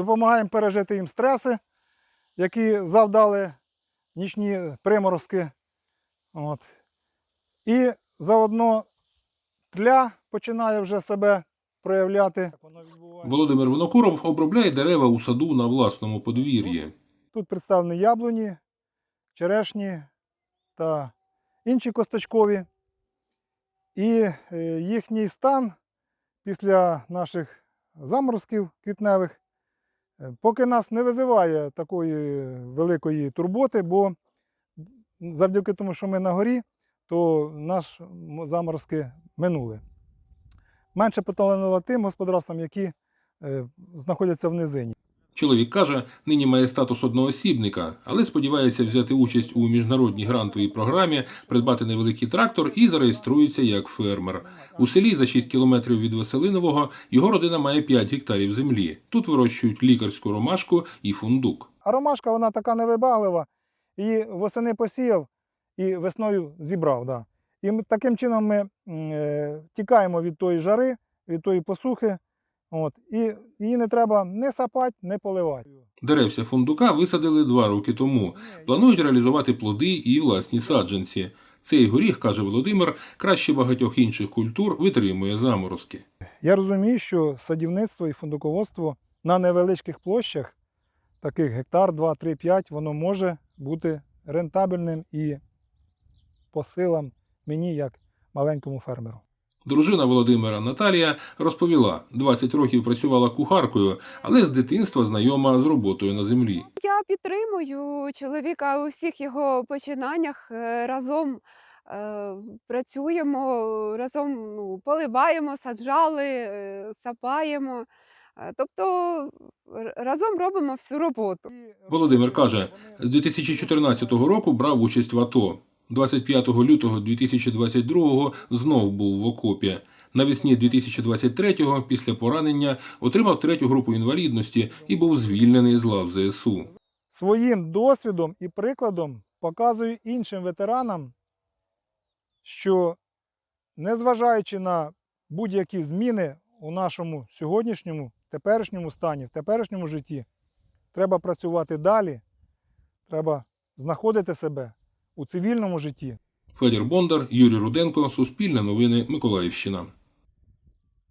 допомагаємо пережити їм стреси, які завдали нічні приморозки. От. І заодно тля починає вже себе проявляти. Володимир Винокуров обробляє дерева у саду на власному подвір'ї. Тут представлені яблуні, черешні та інші косточкові. І е, їхній стан після наших заморозків квітневих поки нас не визиває такої великої турботи, бо завдяки тому, що ми на горі, то наші заморозки минули. Менше поталанило тим господарствам, які е, знаходяться в низині. Чоловік каже, нині має статус одноосібника, але сподівається взяти участь у міжнародній грантовій програмі, придбати невеликий трактор і зареєструється як фермер. У селі за 6 кілометрів від Веселинового його родина має 5 гектарів землі. Тут вирощують лікарську ромашку і фундук. А ромашка вона така невибаглива, її восени посіяв і весною зібрав. Да. І таким чином ми е, тікаємо від тої жари, від тої посухи. От, і її не треба не сапати, не поливати. Деревця фундука висадили два роки тому. Планують реалізувати плоди і власні саджанці. Цей горіх, каже Володимир, краще багатьох інших культур витримує заморозки. Я розумію, що садівництво і фундуководство на невеличких площах, таких гектар, 2, 3, 5, воно може бути рентабельним і по силам мені, як маленькому фермеру. Дружина Володимира Наталія розповіла, 20 років працювала кухаркою, але з дитинства знайома з роботою на землі. Я підтримую чоловіка у всіх його починаннях. е, Разом е, працюємо, разом ну, поливаємо, саджали, е, сапаємо. Тобто разом робимо всю роботу. Володимир каже, з 2014 року брав участь в АТО. 25 лютого 2022-го знов був в окопі. Навесні 2023-го, після поранення, отримав третю групу інвалідності і був звільнений з лав ЗСУ. своїм досвідом і прикладом показую іншим ветеранам, що незважаючи на будь-які зміни у нашому сьогоднішньому, теперішньому стані, в теперішньому житті, треба працювати далі, треба знаходити себе у цивільному житті. Федір Бондар, Юрій Руденко, Суспільне новини, Миколаївщина.